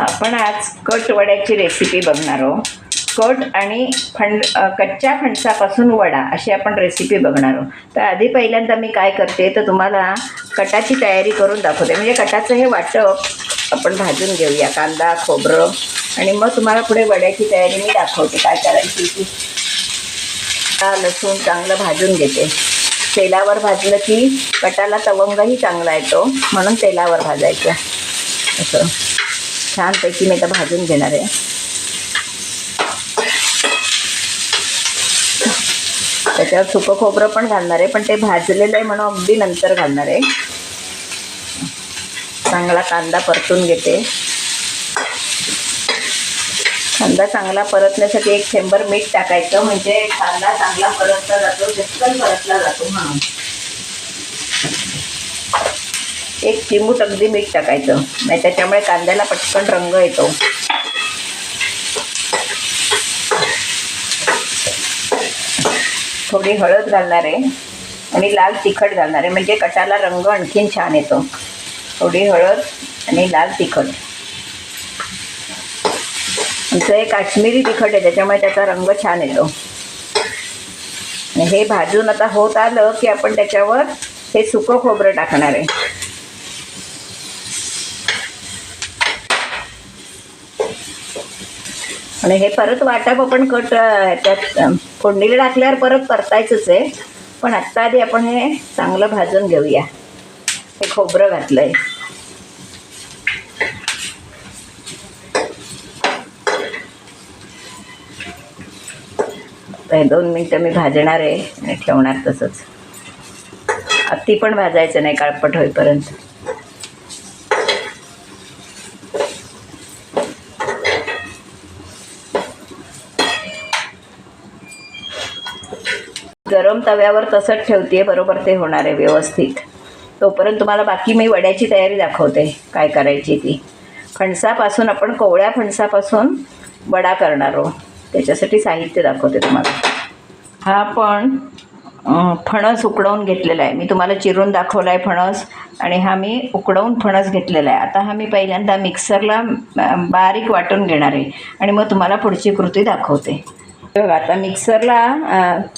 आपण आज cut वड्याची recipe बघणार आहोत. कट आणि फंड कच्च्या फणसापासून वडा अशी आपण रेसिपी बघणार आहोत. तर आधी पहिल्यांदा मी काय करते तर तुम्हाला कटाची तयारी करून दाखवते. म्हणजे कटाचं हे वाटप आपण भाजून घेऊया कांदा खोबरं. आणि मग तुम्हाला पुढे वड्याची तयारी मी दाखवते काय करायची ती. लसूण चांगलं भाजून घेते. तेलावर भाजलं की कटाला तवंगही चांगला येतो म्हणून तेलावर भाजायचं. असं. छानपैकी मी आता भाजून घेणार आहे. त्याच्यावर सुकं खोबरं पण घालणार आहे पण ते भाजलेलं आहे म्हणून अगदी नंतर घालणार आहे. चांगला कांदा परतून घेते. कांदा चांगला परतण्यासाठी एक थेंबर मीठ टाकायचं म्हणजे कांदा चांगला परतला जातो झटकन परतला जातो म्हणून. एक चिमूट अगदी मीठ टाकायचं. नाही त्याच्यामुळे कांद्याला पटकन रंग येतो. थोडी हळद घालणार आहे आणि लाल तिखट घालणार आहे. म्हणजे कटाला रंग आणखीन छान येतो. थोडी हळद आणि लाल तिखट. आमचं हे काश्मीरी तिखट आहे त्याच्यामुळे त्याचा रंग छान येतो. हे भाजून आता होत आलं की आपण त्याच्यावर हे सुकं खोबरं टाकणार आहे. आणि हे परत वाटप आपण कट त्यात फोडणीला टाकल्यावर परत परतायचंच आहे. पण आत्ता आधी आपण हे चांगलं भाजून घेऊया. हे खोबरं घातलंय. आहे हे दोन मिनटं मी भाजणार आहे आणि ठेवणार तसंच. अति पण भाजायचं नाही काळपट होईपर्यंत. गरम तव्यावर तसंच ठेवते बरोबर ते होणार आहे व्यवस्थित. तोपर्यंत तुम्हाला बाकी मी वड्याची तयारी दाखवते काय करायची ती. फणसापासून आपण कोवळ्या फणसापासून वडा करणार आहोत. त्याच्यासाठी साहित्य दाखवते तुम्हाला. हा आपण फणस उकडवून घेतलेला आहे. मी तुम्हाला चिरून दाखवला आहे फणस आणि हा मी उकडवून फणस घेतलेला आहे. आता हा मी पहिल्यांदा मिक्सरला बारीक वाटून घेणार आहे. आणि मग तुम्हाला पुढची कृती दाखवते. बघा आता मिक्सरला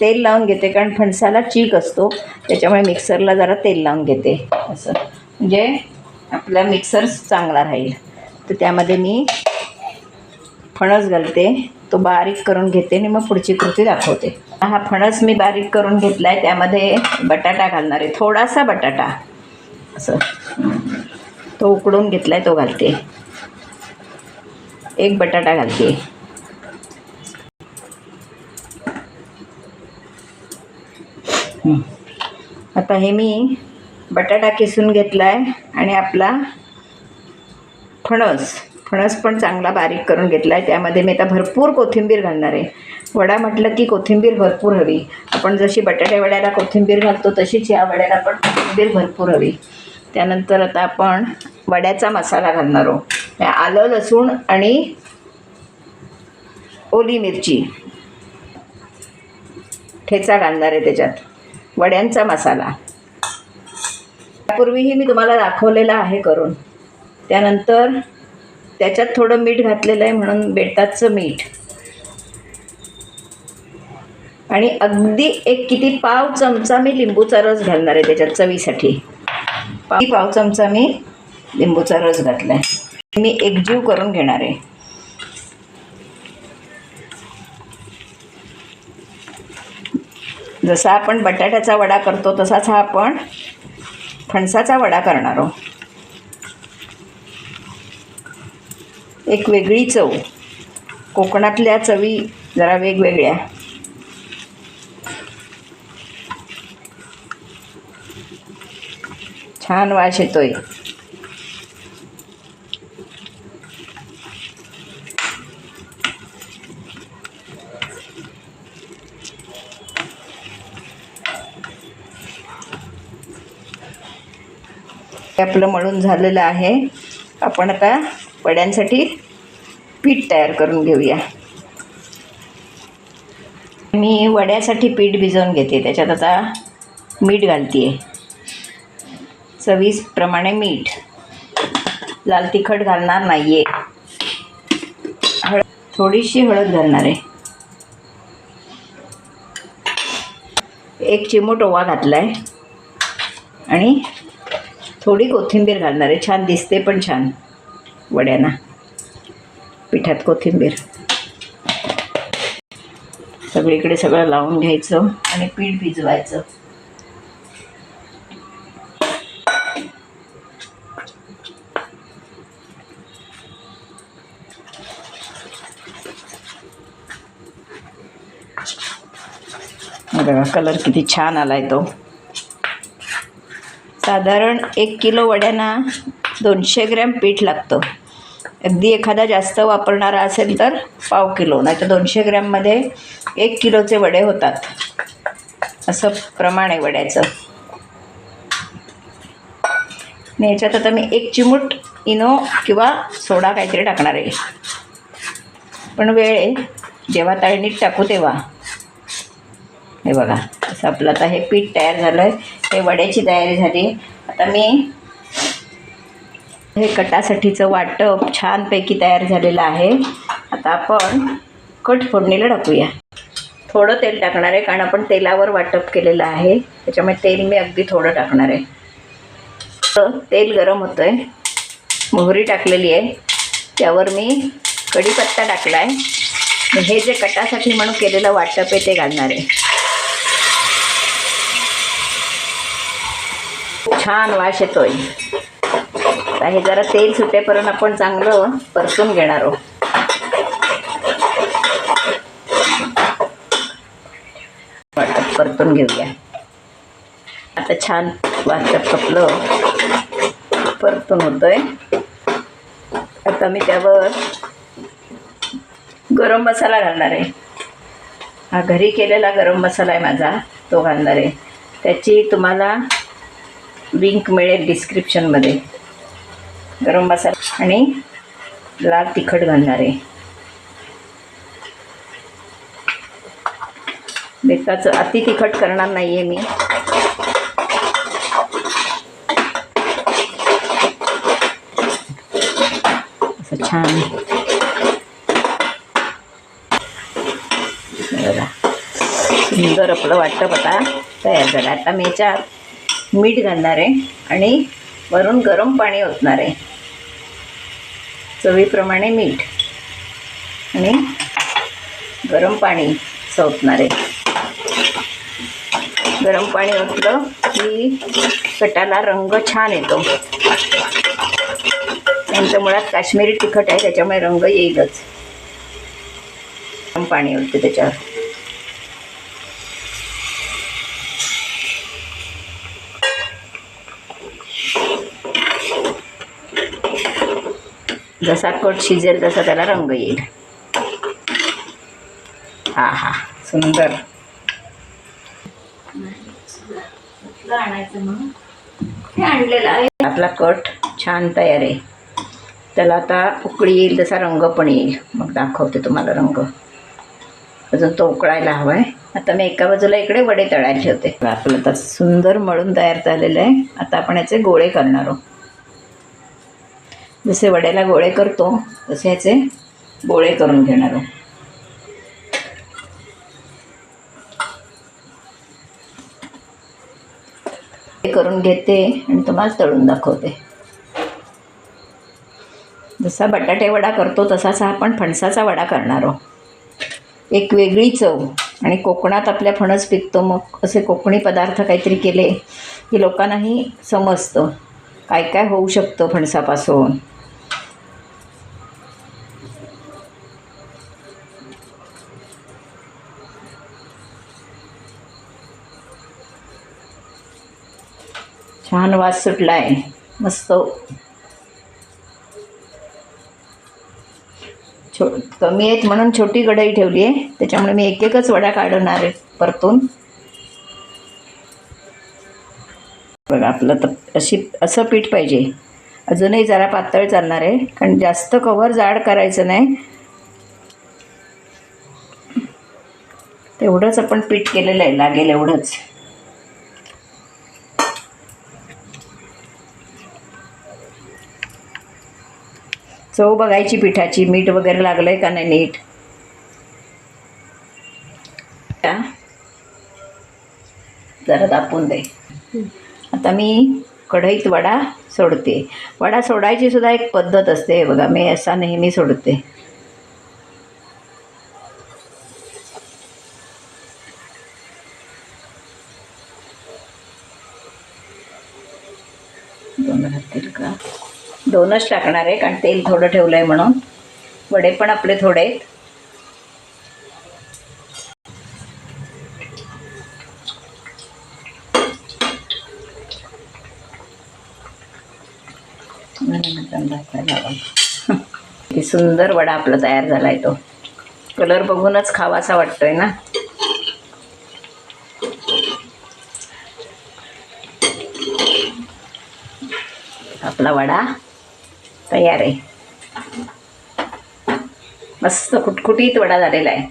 तेल लावून घेते कारण फणसाला चीक असतो. त्याच्यामुळे मिक्सरला जरा तेल लावून घेते. असं. म्हणजे आपला मिक्सर चांगला राहील. तर त्यामध्ये मी फणस घालते. तो बारीक करून घेते आणि मग पुढची कृती दाखवते. हा फणस मी बारीक करून घेतला आहे त्यामध्ये बटाटा घालणार आहे. थोडासा बटाटा. असं. तो उकडून घेतला आहे तो घालते. एक बटाटा घालते. आता हे मी बटाटा किसून घेतला आहे आणि आपला फणस. फणस पण चांगला बारीक करून घेतला आहे त्यामध्ये मी आता भरपूर कोथिंबीर घालणार आहे. वडा म्हटलं की कोथिंबीर भरपूर हवी. आपण जशी बटाट्या वड्याला कोथिंबीर घालतो तशीच या वड्याला पण कोथिंबीर भरपूर हवी. त्यानंतर आता आपण वड्याचा मसाला घालणार आहोत. आलं लसूण आणि ओली मिरची. ठेचा घालणार आहे त्याच्यात. वड्यांचा मसाला. त्यापूर्वीही मी तुम्हाला दाखवलेला आहे करून. त्यानंतर त्याच्यात थोडं मीठ घातलेलं आहे म्हणून बेटाचं मीठ. आणि अगदी एक किती पाव चमचा मी लिंबूचा रस घालणार आहे त्याच्यात चवीसाठी. पाव पाव चमचा मी लिंबूचा रस घातला आहे मी एकजीव करून घेणार आहे. जसा आपण बटाट्याचा वडा करतो तसाच हा आपण फणसाचा वडा करणार आहोत. एक वेगळी चव. कोकणातल्या चवी जरा वेगवेगळ्या. छान वास येतोय. आपलं मळून झालेलं आहे. आपण आता वड्यांसाठी पीठ तयार करून घेऊया. मी वड्यासाठी पीठ भिजवून घेते. त्याच्यात आता मीठ घालते आहे चवीसप्रमाणे मीठ. लाल तिखट घालणार नाही आहे थोडीशी हळद घालणार आहे. एक चिमूट ओवा घातला आहे आणि थोडी कोथिंबीर घालणार आहे. छान दिसते पण छान. वड्यांना. पिठात कोथिंबीर. सगळीकडे सगळं लावून घ्यायचं आणि पीठ भिजवायचं. बघा कलर किती छान आलाय तो. साधारण एक किलो वड्यांना दोनशे ग्रॅम पीठ लागतं. अगदी एखादा जास्त वापरणारा असेल तर पाव किलो नाही तर दोनशे ग्रॅममध्ये एक किलोचे वडे होतात. असं प्रमाण आहे वड्याचं. आणि याच्यात आता मी एक चिमूट इनो किंवा सोडा काहीतरी टाकणार आहे. पण वेळ आहे. जेव्हा तळणीत टाकू तेव्हा. हे बघा असं आपलं आता हे पीठ तयार झालं आहे हे वड्याची तयारी झाली. आता मी हे कटासाठीचं वाटप छानपैकी तयार झालेलं आहे. आता आपण कट फोडणीला टाकूया. थोडं तेल टाकणार आहे कारण आपण तेलावर वाटप केलेलं आहे. त्याच्यामुळे तेल मी अगदी थोडं टाकणार आहे. तर तेल गरम होतं आहे मोहरी टाकलेली आहे. त्यावर मी कढीपत्ता टाकला आहे हे जे कटासाठी म्हणून केलेलं वाटप आहे ते घालणार आहे. छान वास येतोय. आता हे जरा तेल सुटेपर्यंत आपण चांगलं परतून घेणार आहोत. वाटप परतून घेऊया. आता छान वाटत कपलं परतून होतोय. आता मी त्यावर गरम मसाला घालणार आहे. हा घरी केलेला गरम मसाला आहे माझा तो घालणार आहे. त्याची तुम्हाला लिंक मिळेल डिस्क्रिप्शनमध्ये गरम मसाला आणि लाल तिखट घालणार आहे. बेताचं अति तिखट करणार नाही आहे मी. असं छान. बघा. सुंदर आपलं वाटतं बघा तयार झालं. आता मी याच्यात मीठ घालणार आहे आणि वरून गरम पाणी ओतणार आहे. चवीप्रमाणे मीठ आणि गरम पाणी ओतणार आहे. गरम पाणी ओतलं की कटाला रंग छान येतो. त्यांचं मुळात काश्मीरी तिखट आहे त्याच्यामुळे रंग येईलच. गरम पाणी ओतते त्याच्यावर. जसा कट शिजेल तसा त्याला रंग येईल. हा हा. सुंदर. हे आपला कट छान तयार आहे. त्याला आता उकळी येईल तसा रंग पण येईल. मग दाखवते तुम्हाला रंग. अजून तो उकळायला हवा आहे आता मी एका बाजूला इकडे वडे तळायला ठेवते. आपलं आता सुंदर मळून तयार झालेलं आहे. आता आपण याचे गोळे करणार आहोत. जसे वड्याला गोळे करतो तसे ह्याचे गोळे करून घेणार आहोत. करून घेते आणि तुम्हाला तळून दाखवते. जसा बटाटे वडा करतो तसाच हा आपण फणसाचा वडा करणार आहोत. एक वेगळी चव आणि कोकणात आपल्या फणस पिकतो मग असे कोकणी पदार्थ काहीतरी केले की लोकांनाही समजतं. काय काय होऊ शकतं फणसापासून? छान वास सुटला आहे मस्त. छो कमी आहेत म्हणून छोटी कढई ठेवली आहे. त्याच्यामुळे मी एक एकच वडा काढणार आहे परतून. बघा आपलं तर अशी असं पीठ पाहिजे. अजूनही जरा पातळ चालणार आहे कारण जास्त कवर जाड करायचं नाही. तेवढंच आपण पीठ केलेलं आहे लागेल एवढंच. चव बघायची पिठाची मीठ वगैरे लागलं आहे का नाही नीट? जरा दापून दे. आता मी कढईत वडा सोडते. वडा सोडायची सुद्धा एक पद्धत असते बघा. मी असा नेहमी सोडते. दोन राहतील का? दोनच टाकणार आहे कारण तेल थोडं ठेवलं आहे म्हणून. वडे पण आपले थोडे आहेत किती सुंदर वडा आपला तयार झाला आहे तो. कलर बघूनच खावासा वाटतोय ना? आपला वडा तयार आहे. मस्त खुटखुटीत वडा झालेला आहे.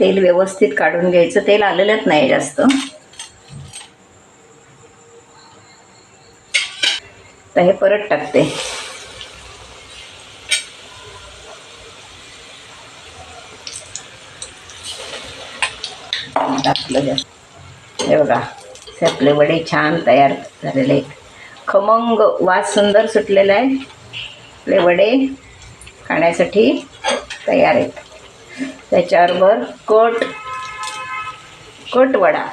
तेल व्यवस्थित काढून घ्यायचं. तेल आलेलंच नाही जास्त. तर हे परत टाकते. टाकलं जास्त. हे बघा हे आपले वडे छान तयार झालेले आहेत. खमंग वास सुंदर सुटलेला आहे. आपले वडे खाण्यासाठी तयार आहेत. त्याच्याबरोबर कट कट वडा.